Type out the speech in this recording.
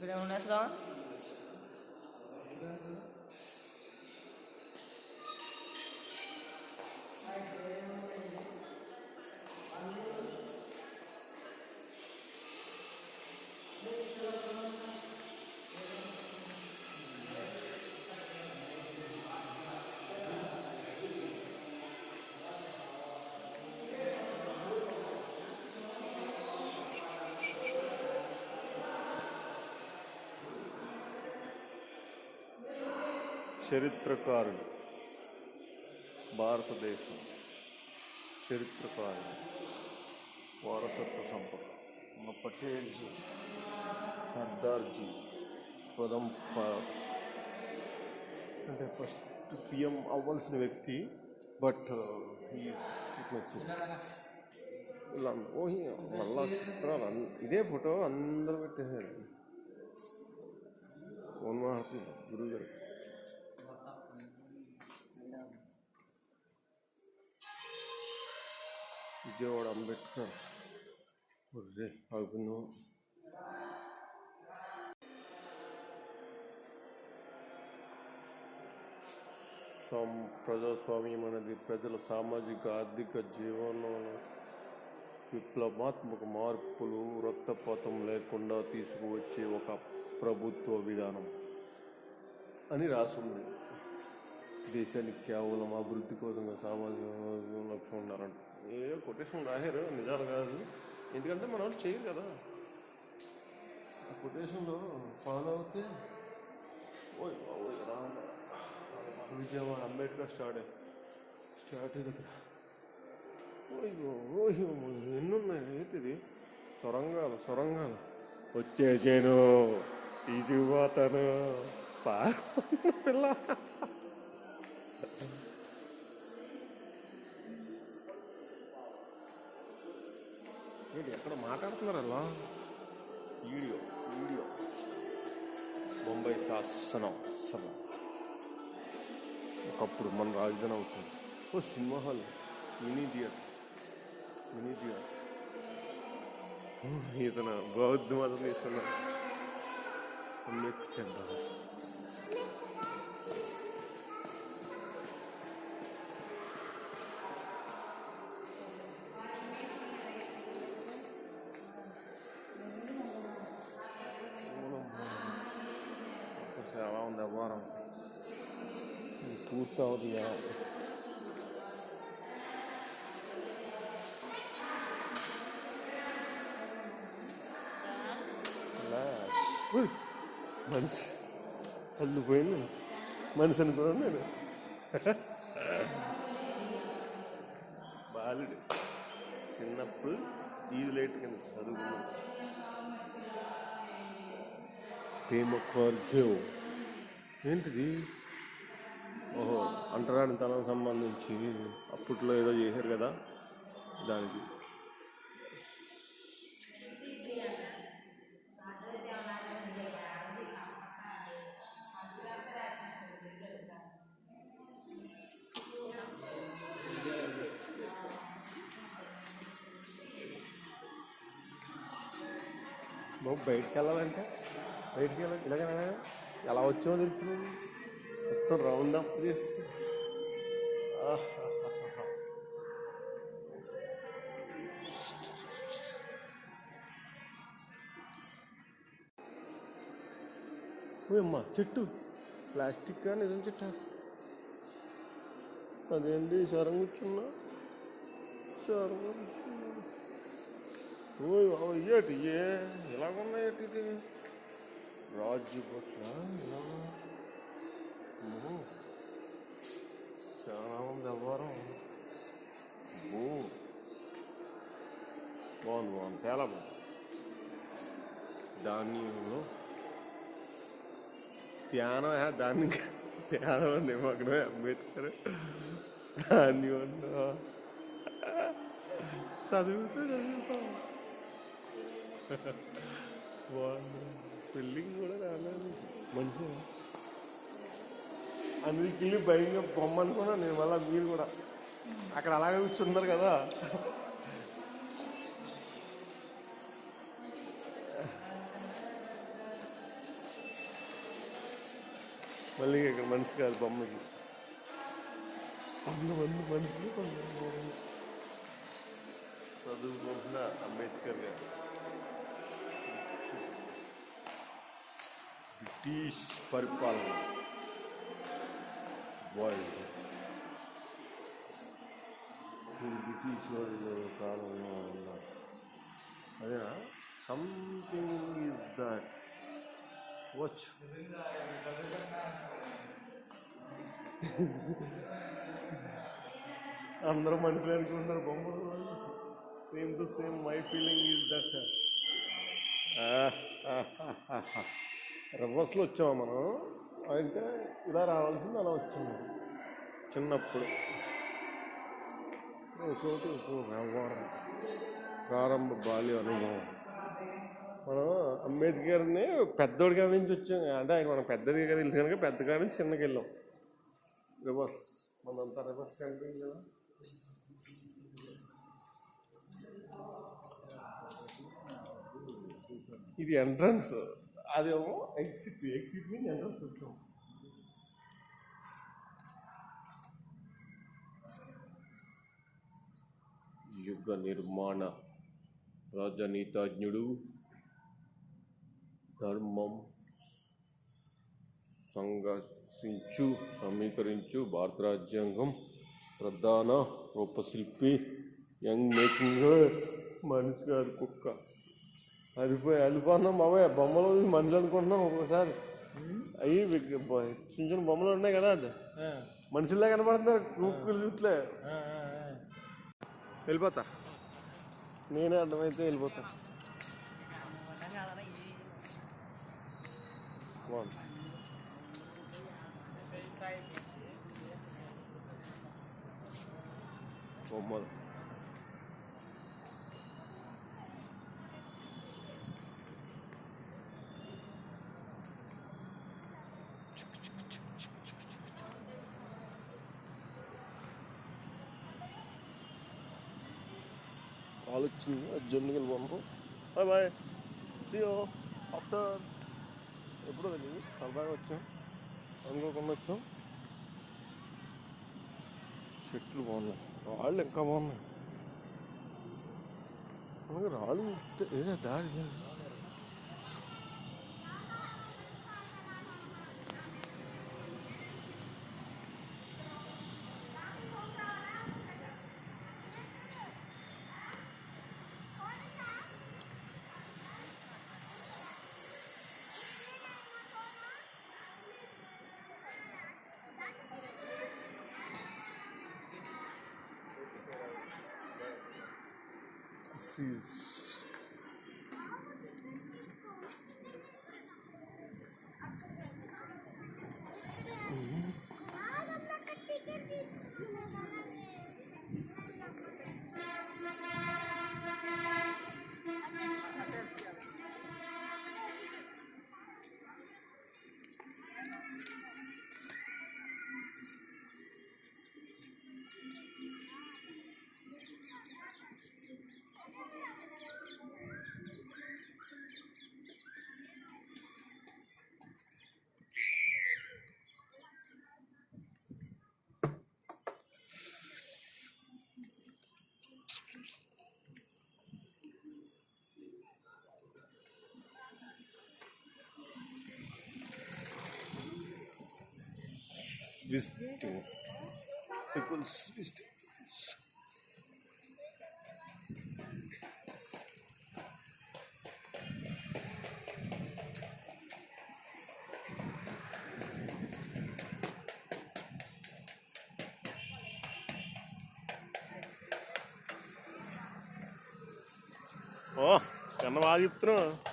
Durant una estona చరిత్రకారుడు భారతదేశం చరిత్రకారుడు వారసత్వ సంపద. మన పటేల్జీ నడ్డార్జీ పదం అంటే ఫస్ట్ పిఎం అవ్వాల్సిన వ్యక్తి బట్ uh, ఇలా ఓహి మళ్ళా చిత్రాలు ఇదే ఫోటో అందరూ పెట్టేశారు. మోహన్ గురువు గారు. విజయవాడ అంబేద్కర్ ఒర్రే అవును సం ప్రజాస్వామ్యం అనేది ప్రజల సామాజిక ఆర్థిక జీవన విప్లవాత్మక మార్పులు రక్తపాతం లేకుండా తీసుకువచ్చే ఒక ప్రభుత్వ విధానం అని రాసుంది. దేశానికి కేవలం అభివృద్ధి కోసం సామాజిక లక్ష్యం ఉండాలంట. ఏ కొటేషన్ రాశారు నిజాలు కాదు. ఎందుకంటే మన వాళ్ళు చేయరు కదా. ఆ కొటేషన్లో ఫాలో అవుతే ఓయ్ ఓయ్ రా విజయవాడ అంబేద్కర్ స్టార్ట్ స్టార్ట్ దగ్గర. ఓయ్యో ఓయ్యో ఎన్నున్నాయి? ఏంటిది? సొరంగాలు సొరంగాలు. వచ్చేసాను ఈజీ పోతాను పిల్ల. మాట్లాడుతున్నారు అలా వీడియో వీడియో. బొంబాయి శాసనం సభ. ఒకప్పుడు మన రాజధాని అవుతుంది. ఓ cinema hall mini theatre mini theatre. ఇతను బౌద్ధ మతం తీసుకున్నాను అంబేద్కర్ పూర్తవుతుంది కదా ఇలా, ఉయ్, మనిషి కళ్ళు పోయింది మనిషి అనుకున్నాను నేను బాలుడు చిన్నప్పుడు ఈది లేట్ కింద చదువుకున్నాను ప్రేమ కార్గ్యం ఏంటిది అంటరానితనం సంబంధించి అప్పట్లో ఏదో చేశారు కదా దానికి. బాబు బయటికి వెళ్ళాలంటే? బయటికి వెళ్ళాలి. ఇలాగ ఎలా వచ్చామో తెలుస్తుంది. మొత్తం రౌండ్ అప్ చేసి. ఓయ్ చెట్టు. ప్లాస్టిక్ కానీ నిజం చెట్ట? అదేంటి సరం కూర్చున్నా? సరం ఓయ్ బాబు ఏటి ఏ? ఎలాగున్నాయి ఇది? రాజు పట్ల చాలా ఉంది అవ్వారం ఓ బాగుంది బాగుంది చాలా బాగుంది. ధాన్యంలో ధ్యానం దాన్ని ధాన్యం కాదు. ధ్యానం నిమగ్నమే అంబేద్కర్ ధాన్యంలో చదువుతూ చదువుతాం బాగుంది స్పెల్లింగ్ కూడా రాలేదు మంచిగా అందుకే భయంగా బొమ్మ అనుకున్నా నేను మళ్ళీ మీరు కూడా అక్కడ అలాగే కూర్చున్నారు కదా మళ్ళీ ఇక్కడ మనిషి కాదు బొమ్మకి కొంతమంది మనుషులు కొంతమంది బొమ్మలు. చదువుకుంటున్న అంబేద్కర్ గారు. బ్రిటిష్ పరిపాలన. వరల్డ్. బ్రిటిష్ వాళ్ళు కాలంలో ఉన్నారు అదేనా? సంథింగ్ ఈజ్ దట్ వాచ్ అందరూ మనుషులు అనుకుంటున్నారు బొమ్మలు same to same my feeling is that రివర్స్లో వచ్చాము మనం? అంటే ఇలా రావాల్సింది అలా వచ్చాము చిన్నప్పుడు. ఒకటి ఒక వ్యవహారం. ప్రారంభ బాల్య అనుభవం. మనం అంబేద్కర్ని పెద్దోడి కాడ నుంచి వచ్చాం. అంటే ఆయన మనం పెద్దది కదా తెలుసు కనుక పెద్ద కాడ నుంచి చిన్నకి వెళ్ళాం. రివర్స్ మనంతా రివర్స్ క్యాంపింగ్ కదా. ఇది ఎంట్రన్స్ అదేమో ఎగ్జిట్ ఎగ్జిట్ మీద ఎంట్రన్స్ వచ్చాం యుగ నిర్మాణ రాజనీతాజ్ఞుడు ధర్మం సంఘర్షించు సమీకరించు భారత రాజ్యాంగం ప్రధాన రూపశిల్పి యంగ్ మేకింగ్ మనిషి కాదు కుక్క అలిపోయి అలిపోతున్నాం బాబాయ్ బొమ్మలు మనుషులు అనుకుంటున్నాం ఒక్కొక్కసారి అవి చిన్న చిన్న బొమ్మలు ఉన్నాయి కదా అది మనుషుల్లా కనబడుతున్నారు కుక్కలు చూట్లే వెళ్ళిపోతా నేనే అర్థమైతే వెళ్ళిపోతా బాగుంది బొమ్మలు ఆలోచించింది అర్జున్కి వెళ్ళిపోను బాయ్ బాయ్ సియో ఆఫ్టర్ ఎప్పుడో తెలియదు సరదాగా వచ్చాం అనుకోకుండా వచ్చాం చెట్లు బాగున్నాయి రాళ్ళు ఇంకా బాగున్నాయి మనకి రాళ్ళు ఉంటే- ఏదో దారి He's. visto, Foi quando se. Ó, oh, tá no